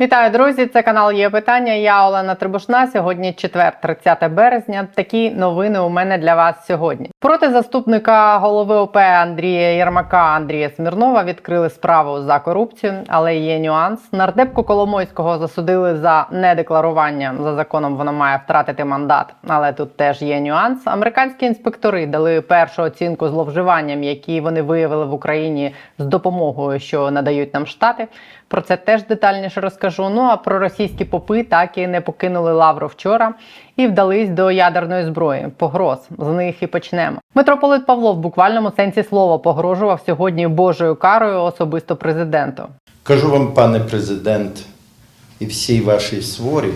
Вітаю, друзі! Це канал є питання. Я Олена Трибушна. Сьогодні четвер, 30 березня. Такі новини у мене для вас сьогодні. Проти заступника голови ОП Андрія Єрмака Андрія Смірнова відкрили справу за корупцію, але є нюанс. Нардепку Коломойського засудили за недекларування. За законом вона має втратити мандат. Але тут теж є нюанс. Американські інспектори дали першу оцінку зловживанням, які вони виявили в Україні з допомогою, що надають нам штати. Про це теж детальніше розкажу. Ну а про російські попи так і не покинули лавру вчора і вдались до ядерної зброї. Погроз з них і почнемо. Митрополит Павло в буквальному сенсі слова погрожував сьогодні Божою карою особисто президенту. Кажу вам, пане президент, і всій вашій сворі,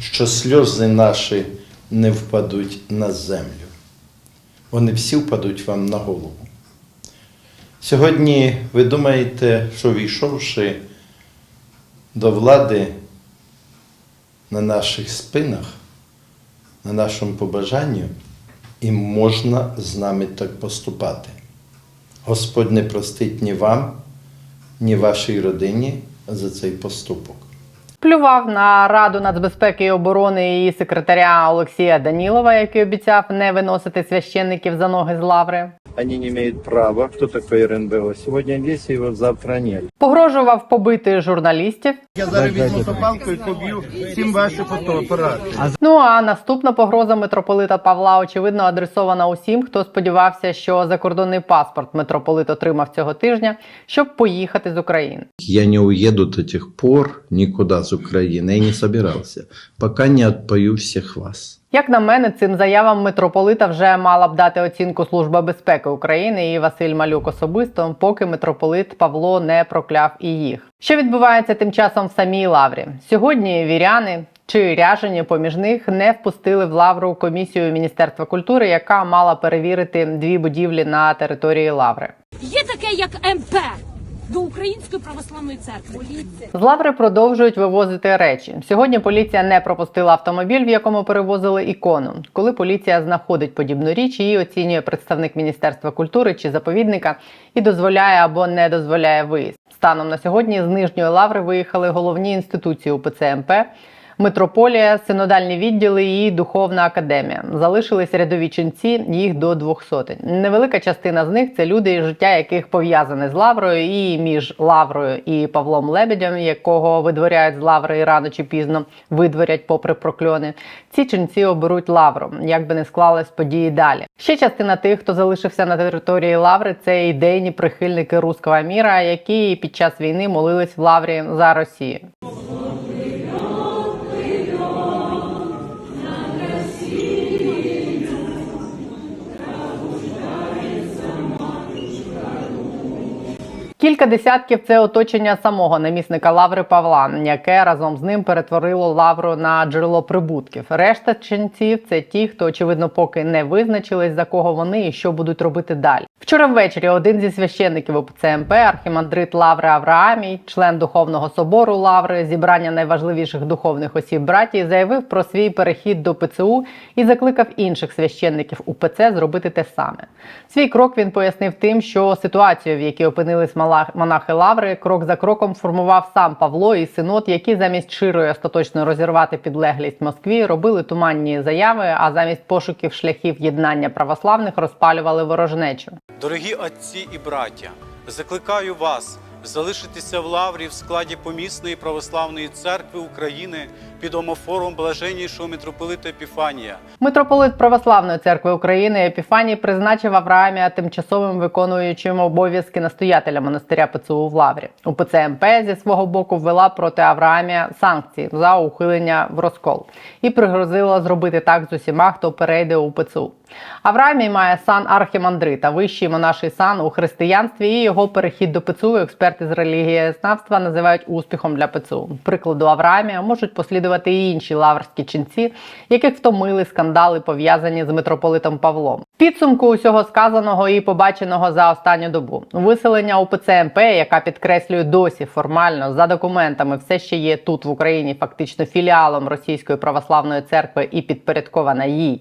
що сльози наші не впадуть на землю. Вони всі впадуть вам на голову. Сьогодні ви думаєте, що війшовши до влади на наших спинах, на нашому побажанню, і можна з нами так поступати. Господь не простить ні вам, ні вашій родині за цей поступок. Плював на раду нацбезпеки і оборони її секретаря Олексія Данілова, який обіцяв не виносити священників за ноги з лаври. Они не имеют права. Кто такой РНБО? Сегодня есть его, завтра нет. Погрожував побити журналістів. Я зараз візьму сопалку і поб'ю всім ваші фотоапарати. Ну а наступна погроза митрополита Павла очевидно адресована усім, хто сподівався, що закордонний паспорт митрополит отримав цього тижня, щоб поїхати з України. Я не уеду до тех пор никуда с Украины. Я не собирался, пока не отпою всех вас. Як на мене, цим заявам митрополита вже мала б дати оцінку Служба безпеки України і Василь Малюк особисто, поки митрополит Павло не прокляв і їх. Що відбувається тим часом в самій лаврі? Сьогодні віряни чи ряжені поміж них не впустили в лавру комісію Міністерства культури, яка мала перевірити дві будівлі на території лаври. Є таке, як МП до Української православної церкви. З лаври продовжують вивозити речі. Сьогодні поліція не пропустила автомобіль, в якому перевозили ікону. Коли поліція знаходить подібну річ, її оцінює представник Міністерства культури чи заповідника і дозволяє або не дозволяє виїзд. Станом на сьогодні з нижньої лаври виїхали головні інституції УПЦ МП. Митрополія, синодальні відділи і духовна академія. Залишились рядові ченці, їх до двох сотень. Невелика частина з них це люди, життя яких пов'язане з лаврою, і між лаврою і Павлом Лебедем, якого видворяють з лаври і рано чи пізно видворять попри прокльони. Ці ченці оберуть лавру, як би не склались події далі. Ще частина тих, хто залишився на території лаври, це ідейні прихильники руського міра, які під час війни молились в лаврі за Росію. Кілька десятків це оточення самого намісника Лаври Павла, яке разом з ним перетворило лавру на джерело прибутків. Решта ченців це ті, хто очевидно поки не визначились за кого вони і що будуть робити далі. Вчора ввечері один зі священників УПЦ МП, архімандрит Лаври Авраамій, член духовного собору Лаври, зібрання найважливіших духовних осіб братії, заявив про свій перехід до ПЦУ і закликав інших священників УПЦ зробити те саме. Свій крок він пояснив тим, що ситуацію, в якій опинились мала- монахи Лаври, крок за кроком формував сам Павло і синод, які замість щирої остаточно розірвати підлеглість Москві, робили туманні заяви, а замість пошуків шляхів єднання православних розпалювали ворожнечу. Дорогі отці і браття, закликаю вас залишитися в лаврі в складі помісної православної церкви України під омофором блаженнішого митрополита Епіфанія. Митрополит Православної церкви України Епіфаній призначив Авраамія тимчасовим виконуючим обов'язки настоятеля монастиря ПЦУ в Лаврі. УПЦ МП зі свого боку ввела проти Авраамія санкції за ухилення в розкол і пригрозила зробити так з усіма, хто перейде у ПЦУ. Авраамій має сан архімандрита, вищий монаший сан у християнстві, і його перехід до ПЦУ експерти з релігієзнавства називають успіхом для ПЦУ. Прикладу Авраамія можуть послідувати і інші лаврські ченці, яких втомили скандали пов'язані з митрополитом Павлом. Підсумку усього сказаного і побаченого за останню добу виселення УПЦ МП, яка підкреслює досі формально за документами, все ще є тут в Україні, фактично філіалом Російської православної церкви і підпорядкована їй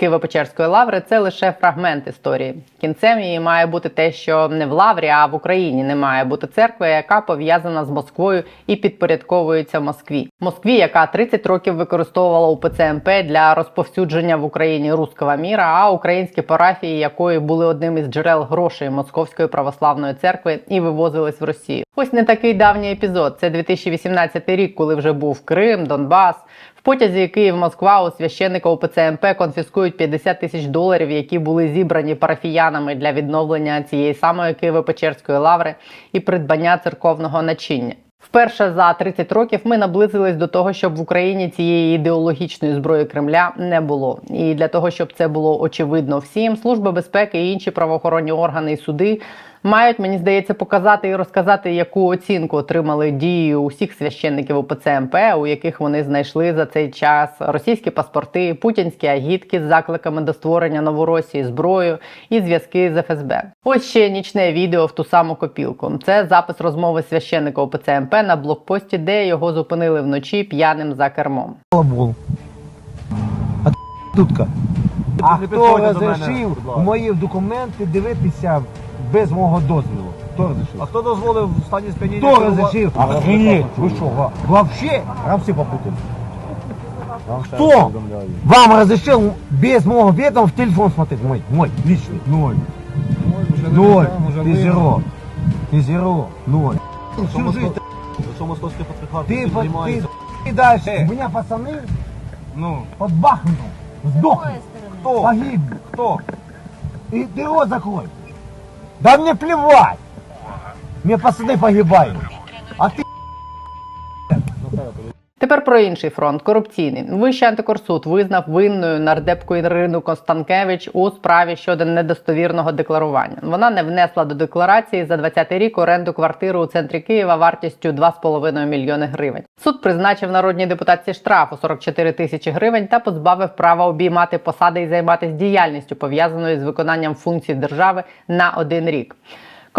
з Києво-Печерської лаври це лише фрагмент історії. Кінцем її має бути те, що не в лаврі, а в Україні не має бути церкви, яка пов'язана з Москвою і підпорядковується Москві. Москві, яка 30 років використовувала УПЦ МП для розповсюдження в Україні руського міра, а українські парафії, якої були одним із джерел грошей Московської православної церкви і вивозились в Росію. Ось не такий давній епізод. Це 2018 рік, коли вже був Крим, Донбас. В потязі Київ-Москва у священника УПЦ МП конфіскують 50 тисяч доларів, які були зібрані парафіянами для відновлення цієї самої Києво-Печерської лаври і придбання церковного начиння. Вперше за 30 років ми наблизились до того, щоб в Україні цієї ідеологічної зброї Кремля не було. І для того, щоб це було очевидно всім, служба безпеки і інші правоохоронні органи і суди мають, мені здається, показати і розказати, яку оцінку отримали дії усіх священників УПЦ МП, у яких вони знайшли за цей час російські паспорти, путінські агітки з закликами до створення Новоросії зброю і зв'язки з ФСБ. Ось ще нічне відео в ту саму копілку. Це запис розмови священника УПЦ МП на блокпості, де його зупинили вночі п'яним за кермом. А тутка. А хто розрішив мої документи дивитися без мого дозволу? Хто розрішив? А хто дозволив в стані сп'яніння? Хто керувати? розрішив? Охренеть, ви що, ва- вообще? Вам все попутали. Кто вам разрешил без моего ведома в телефон смотреть? Мой, мой, личный. Ноль. Ноль. Ты зеро. Ты зеро. Ноль. Всю жизнь Що московський патріархат ты, цим по- ты, займається? ты дальше. У меня пацаны Ну, под Бахмутом сдохли. хто? Погибли. Хто? И ты рот закрой. Да мне плевать. Мне пацаны погибают. Про інший фронт корупційний. Вищий антикорсуд визнав винною нардепку Ірину Констанкевич у справі щодо недостовірного декларування. Вона не внесла до декларації за 20 рік оренду квартири у центрі Києва вартістю 2,5 мільйони гривень. Суд призначив народній депутатці штраф у 44 тисячі гривень та позбавив права обіймати посади і займатися діяльністю пов'язаною з виконанням функцій держави на один рік.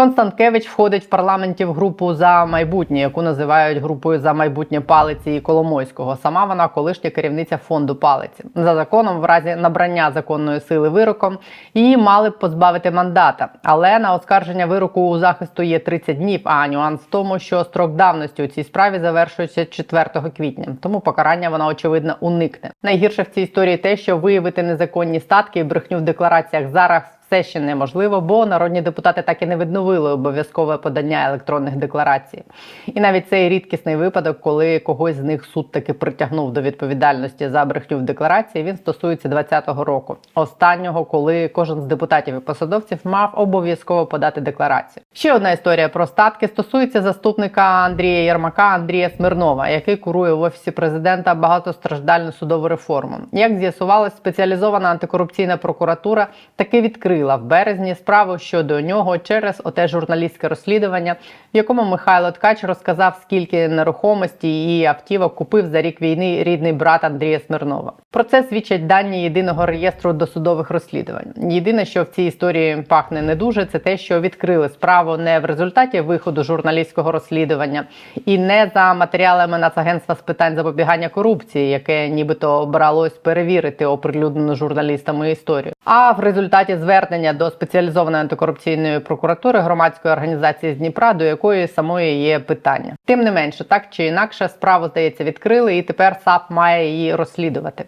Констанкевич входить в парламенті в групу за майбутнє, яку називають групою за майбутнє палиці і Коломойського. Сама вона колишня керівниця фонду палиці. За законом, в разі набрання законної сили вироком, її мали б позбавити мандата. Але на оскарження вироку у захисту є 30 днів. А нюанс в тому, що строк давності у цій справі завершується 4 квітня. Тому покарання вона очевидно уникне. Найгірше в цій історії те, що виявити незаконні статки і брехню в деклараціях зараз все ще неможливо, бо народні депутати так і не відновили обов'язкове подання електронних декларацій. І навіть цей рідкісний випадок, коли когось з них суд таки притягнув до відповідальності за брехню в декларації, він стосується 2020 року, останнього, коли кожен з депутатів і посадовців мав обов'язково подати декларацію. Ще одна історія про статки стосується заступника Андрія Єрмака Андрія Смирнова, який курує в офісі президента багатостраждальну судову реформу. Як з'ясувалось, спеціалізована антикорупційна прокуратура таки відкрила в березні справу щодо нього через оте журналістське розслідування, в якому Михайло Ткач розказав, скільки нерухомості і автівок купив за рік війни рідний брат Андрія Смирнова. Про це свідчать дані єдиного реєстру досудових розслідувань. Єдине, що в цій історії пахне не дуже, це те, що відкрили справу не в результаті виходу журналістського розслідування і не за матеріалами Нацагентства з питань запобігання корупції, яке нібито бралось перевірити оприлюднену журналістами історію, а в результаті звернення до спеціалізованої антикорупційної прокуратури громадської організації з Дніпра, до якої самої є питання. Тим не менше, так чи інакше, справу здається відкрили, і тепер САП має її розслідувати.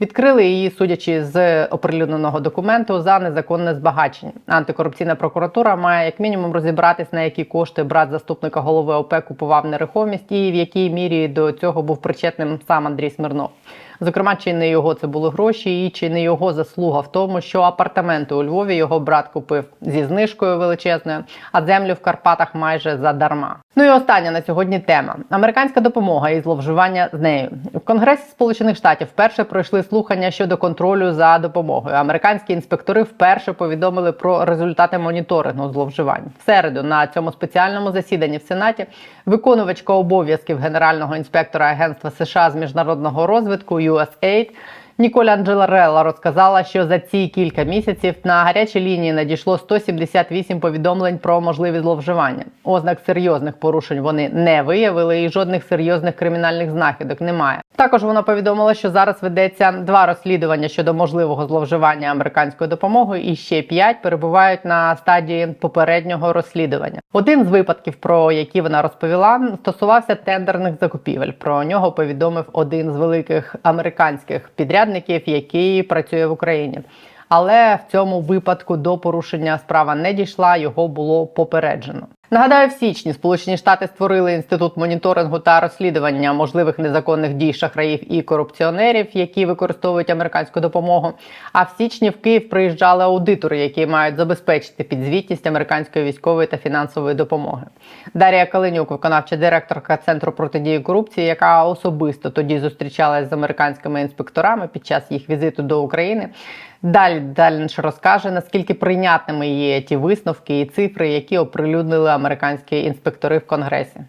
Відкрили її, судячи з оприлюдненого документу, за незаконне збагачення. Антикорупційна прокуратура має як мінімум розібратись, на які кошти брат заступника голови ОП купував нерухомість, і в якій мірі до цього був причетним сам Андрій Смирнов. Зокрема, чи не його це були гроші, і чи не його заслуга в тому, що апартаменти у Львові його брат купив зі знижкою величезною, а землю в Карпатах майже задарма. Ну і остання на сьогодні тема: американська допомога і зловживання з нею в Конгресі Сполучених Штатів вперше пройшли слухання щодо контролю за допомогою. Американські інспектори вперше повідомили про результати моніторингу зловживань. В середу на цьому спеціальному засіданні в Сенаті виконувачка обов'язків генерального інспектора Агентства США з міжнародного розвитку USAID Ніколя Анджеларелла розказала, що за ці кілька місяців на гарячій лінії надійшло 178 повідомлень про можливі зловживання. Ознак серйозних порушень вони не виявили, і жодних серйозних кримінальних знахідок немає. Також вона повідомила, що зараз ведеться два розслідування щодо можливого зловживання американською допомогою, і ще п'ять перебувають на стадії попереднього розслідування. Один з випадків, про які вона розповіла, стосувався тендерних закупівель. Про нього повідомив один з великих американських підрядників, який працює в Україні. Але в цьому випадку до порушення справа не дійшла, його було попереджено. Нагадаю, в січні Сполучені Штати створили інститут моніторингу та розслідування можливих незаконних дій шахраїв і корупціонерів, які використовують американську допомогу. А в січні в Київ приїжджали аудитори, які мають забезпечити підзвітність американської військової та фінансової допомоги. Дар'я Калинюк, виконавча директорка центру протидії корупції, яка особисто тоді зустрічалась з американськими інспекторами під час їх візиту до України. Далі далі розкаже, наскільки прийнятними є ті висновки і цифри, які оприлюднили американські інспектори в Конгресі.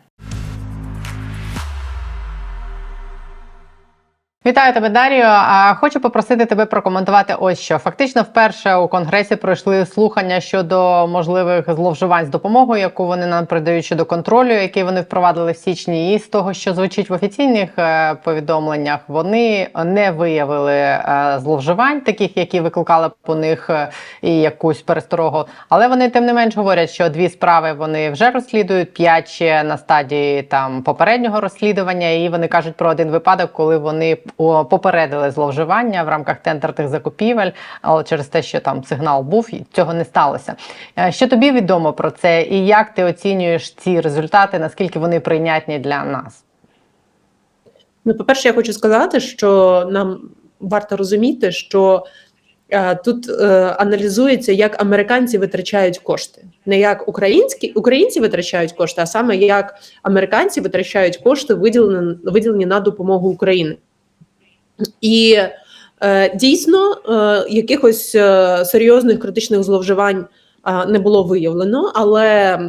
Вітаю тебе, Дар'ю. А хочу попросити тебе прокоментувати ось що. Фактично, вперше у конгресі пройшли слухання щодо можливих зловживань з допомогою, яку вони нам придають щодо контролю, який вони впровадили в січні. І з того, що звучить в офіційних е, повідомленнях, вони не виявили е, зловживань, таких, які викликали у них е, і якусь пересторогу. Але вони тим не менш говорять, що дві справи вони вже розслідують, п'ять ще на стадії там попереднього розслідування, і вони кажуть про один випадок, коли вони попередили зловживання в рамках тендерних закупівель, але через те, що там сигнал був, і цього не сталося. Е, Що тобі відомо про це, і як ти оцінюєш ці результати? Наскільки вони прийнятні для нас? Ну, по-перше, я хочу сказати, що нам варто розуміти, що е, тут е, аналізується, як американці витрачають кошти, не як українські українці витрачають кошти, а саме як американці витрачають кошти, виділені, виділені на допомогу Україні. І е, дійсно е, якихось е, серйозних критичних зловживань не було виявлено, але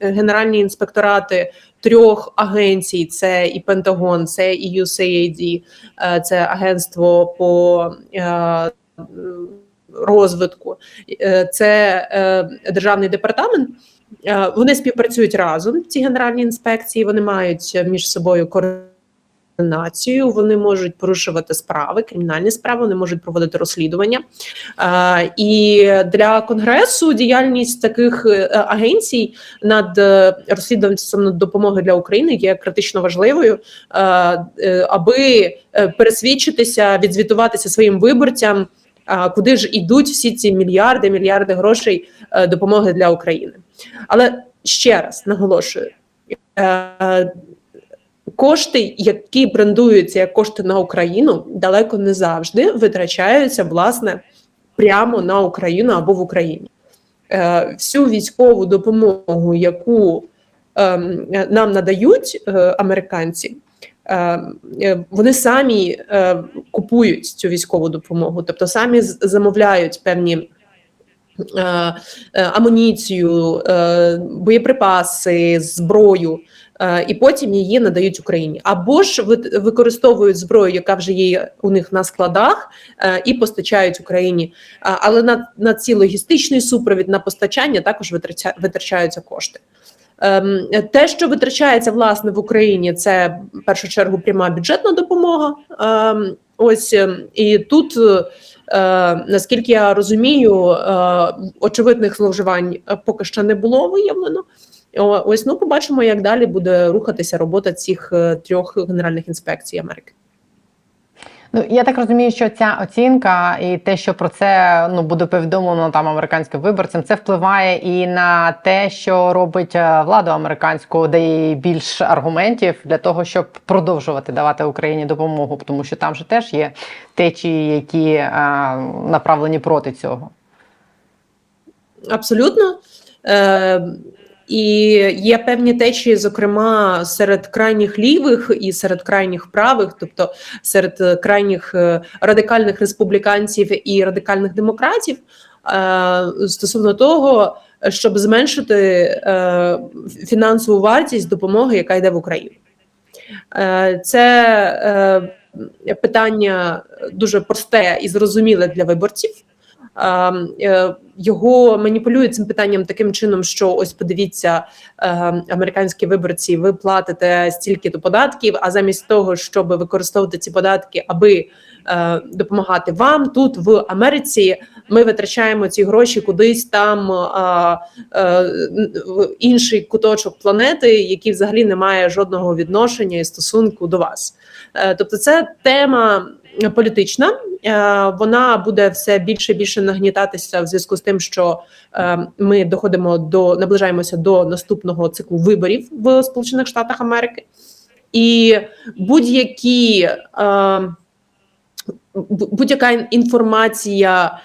генеральні інспекторати трьох агенцій: це і Пентагон, це і USAID, це агентство по розвитку, це державний департамент. Вони співпрацюють разом. Ці генеральні інспекції. Вони мають між собою координацію. Вони можуть порушувати справи, кримінальні справи, вони можуть проводити розслідування. І для конгресу діяльність таких е, агенцій над е, розслідуванням допомоги для України є критично важливою, е, аби пересвідчитися, відзвітуватися своїм виборцям. Куди ж ідуть всі ці мільярди, мільярди грошей допомоги для України? Але ще раз наголошую: кошти, які брендуються як кошти на Україну, далеко не завжди витрачаються власне прямо на Україну або в Україні. Е, Всю військову допомогу, яку е, нам надають е, американці, е, е, вони самі е, купують цю військову допомогу, тобто самі замовляють певні. Е, е, Амуніцію, е, боєприпаси, зброю, і потім її надають Україні. Або ж використовують зброю, яка вже є у них на складах, і постачають Україні. Але на, на ці логістичний супровід, на постачання також витрача, витрачаються кошти. Ем, Те, що витрачається власне в Україні, це в першу чергу пряма бюджетна допомога. Ем, Ось ем, і тут, наскільки я розумію, е, очевидних зловживань е, поки що не було виявлено. Ось ну побачимо, як далі буде рухатися робота цих е, трьох генеральних інспекцій Америки. Ну я так розумію, що ця оцінка і те, що про це ну буде повідомлено там американським виборцям, це впливає і на те, що робить е, владу американську, дає їй більш аргументів для того, щоб продовжувати давати Україні допомогу, тому що там же теж є течії, які е, направлені проти цього. Абсолютно. Е, і є певні течії, зокрема серед крайніх лівих і серед крайніх правих, тобто серед е, крайніх е, радикальних республіканців і радикальних демократів, е, стосовно того, щоб зменшити фінансову вартість допомоги, яка йде в Україну. Це питання дуже просте і зрозуміле для виборців. Е, е, його маніпулюють цим питанням таким чином, що ось подивіться, е, американські виборці, ви платите стільки то податків, а замість того, щоб використовувати ці податки, аби е, допомагати вам тут в Америці, ми витрачаємо ці гроші кудись там е, в інший куточок планети, який взагалі не має жодного відношення і стосунку до вас. Тобто, це тема політична. Е, Вона буде все більше і більше нагнітатися в зв'язку з тим, що е, ми доходимо до наближаємося до наступного циклу виборів в Сполучених Штатах Америки, і будь-які. е, Будь-яка інформація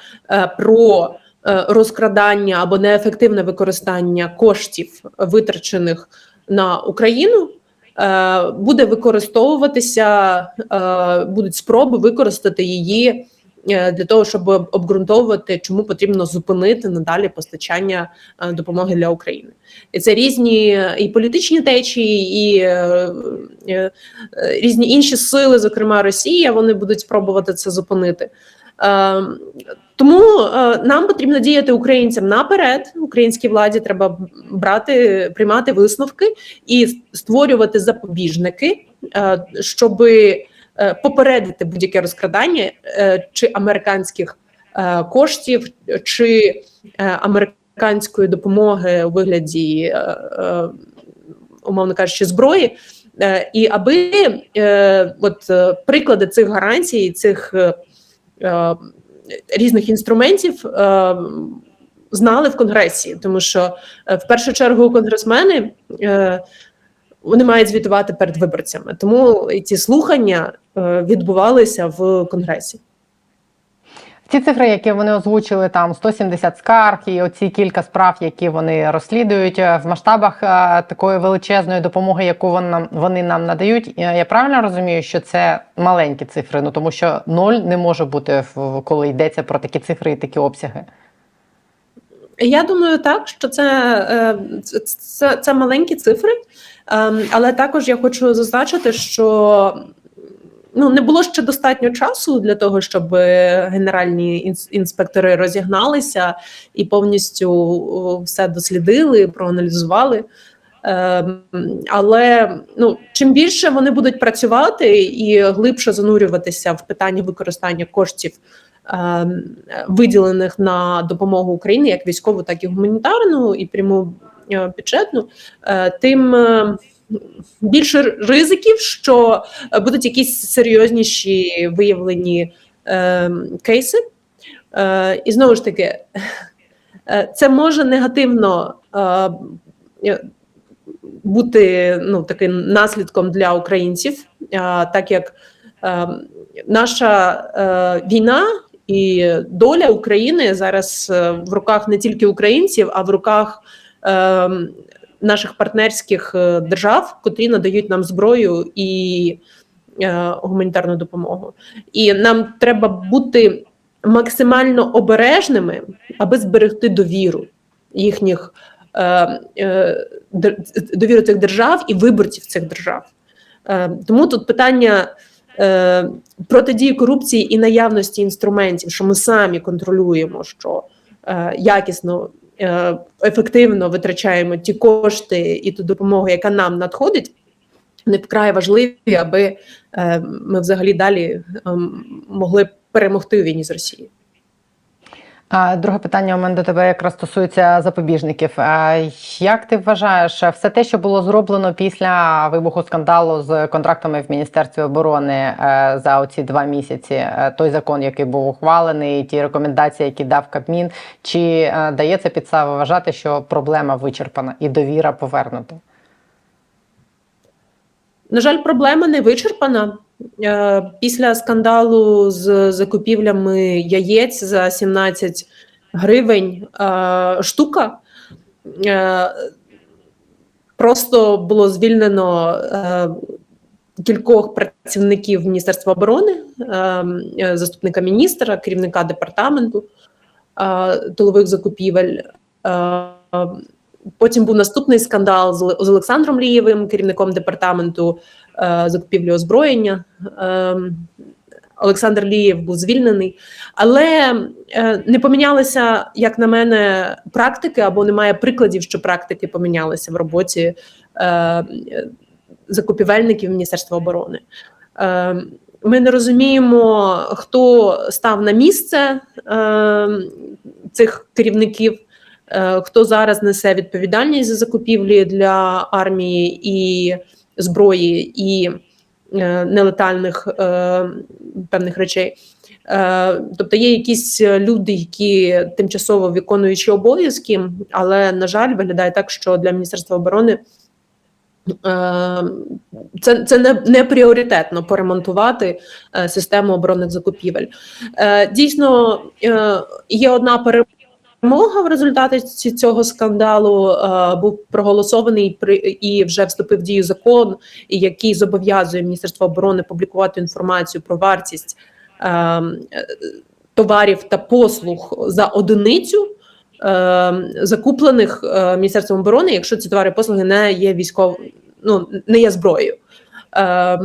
про розкрадання або неефективне використання коштів, витрачених на Україну, буде використовуватися, е, будуть спроби використати її е, для того, щоб обґрунтовувати, чому потрібно зупинити надалі постачання е, допомоги для України. І це різні і політичні течії, і е, е, е, різні інші сили, зокрема Росія, вони будуть спробувати це зупинити. Е, Тому е, нам потрібно діяти українцям наперед. Українській владі треба брати, приймати висновки і створювати запобіжники, е, щоб попередити будь-яке розкрадання е, чи американських е, коштів, чи е, американської допомоги у вигляді, е, е, умовно кажучи, зброї. Е, І аби е, от е, приклади цих гарантій, цих е, е, різних інструментів е, знали в конгресі, тому що е, в першу чергу конгресмени е, вони мають звітувати перед виборцями. Тому ці слухання е, відбувалися в конгресі. Ті цифри, які вони озвучили, там 170 скарг і оці кілька справ, які вони розслідують е, в масштабах е, такої величезної допомоги, яку вони нам надають. е, Я правильно розумію, що це маленькі цифри, ну тому що ноль не може бути коли йдеться про такі цифри і такі обсяги. Я думаю, так що це, це, це, це маленькі цифри, ем, але також я хочу зазначити, що ну не було ще достатньо часу для того, щоб е, генеральні інспектори розігналися і повністю все дослідили, проаналізували. Ем, Але ну чим більше вони будуть працювати і глибше занурюватися в питання використання коштів, ем, виділених на допомогу Україні, як військову, так і гуманітарну, і пряму е, бюджетну, е, тим більше ризиків, що е, будуть якісь серйозніші виявлені е, кейси. Е, І знову ж таки, е, це може негативно е, е, бути ну, таким наслідком для українців, е, так як е, наша е, війна і доля України зараз в руках не тільки українців, а в руках е, наших партнерських е, держав, котрі надають нам зброю і е, гуманітарну допомогу. І нам треба бути максимально обережними, аби зберегти довіру їхніх е, е, довіру цих держав і виборців цих держав. Е, тому тут питання е, протидії корупції і наявності інструментів, що ми самі контролюємо, що е, якісно, ефективно витрачаємо ті кошти і ту допомогу, яка нам надходить. Не вкрай важливі, аби е, ми взагалі далі ем, могли перемогти у війні з Росією. Друге питання у мене до тебе якраз стосується запобіжників. Як ти вважаєш, все те, що було зроблено після вибуху скандалу з контрактами в Міністерстві оборони е, за оці два місяці, е, той закон, який був ухвалений, ті рекомендації, які дав Кабмін, чи е, дає це вважати, що проблема вичерпана і довіра повернута? На жаль, проблема не вичерпана. Е, Після скандалу з закупівлями яєць за 17 гривень е, штука. е, Просто було звільнено кількох працівників Міністерства оборони, заступника міністра, керівника департаменту тилових закупівель. Потім був наступний скандал з Олександром Лієвим, керівником департаменту закупівлі озброєння. Ем, Олександр Лієв був звільнений, але е, не помінялися, як на мене, практики або немає прикладів, що практики помінялися в роботі е, закупівельників Міністерства оборони. Е, Ми не розуміємо, хто став на місце е, цих керівників, е, хто зараз несе відповідальність за закупівлі для армії і зброї і е, нелетальних е, певних речей. Е, Тобто є якісь люди, які тимчасово виконуючі обов'язки, але на жаль, виглядає так, що для Міністерства оборони це, це не, не пріоритетно поремонтувати систему оборонних закупівель. Дійсно, є одна перемога в результаті цього скандалу. Е, Був проголосований при і вже вступив в дію закон, який зобов'язує Міністерство оборони публікувати інформацію про вартість е, товарів та послуг за одиницю. е, Закуплених е, Міністерством оборони, якщо ці товари послуги не є військов, ну не є зброєю. Е,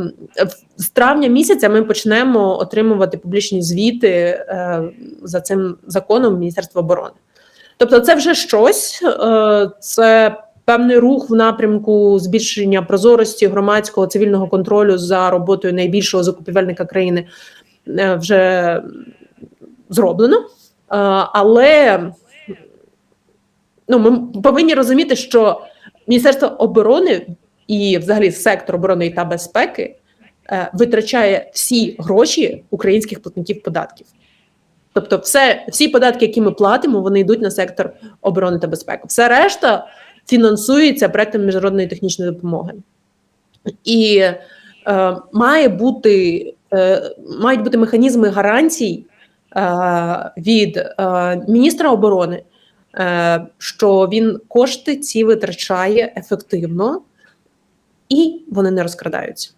З травня місяця ми почнемо отримувати публічні звіти за цим законом Міністерства оборони. Тобто, це вже щось, е, це певний рух в напрямку збільшення прозорості громадського цивільного контролю за роботою найбільшого закупівельника країни е, вже зроблено. Е, Але ну, ми повинні розуміти, що Міністерство оборони і, взагалі, сектор оборони та безпеки витрачає всі гроші українських платників податків. Тобто, все, всі податки, які ми платимо, вони йдуть на сектор оборони та безпеки. Все решта фінансується проектом міжнародної технічної допомоги. І е, має бути, е, мають бути механізми гарантій е, від е, міністра оборони, е, що він кошти ці витрачає ефективно і вони не розкрадаються.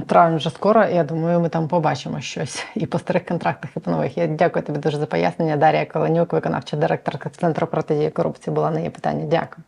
Травень вже скоро. Я думаю, ми там побачимо щось і по старих контрактах, і по нових. Я дякую тобі дуже за пояснення. Дар'я Коленюк, виконавча директорка центру протидії корупції, була на її питання. Дякую.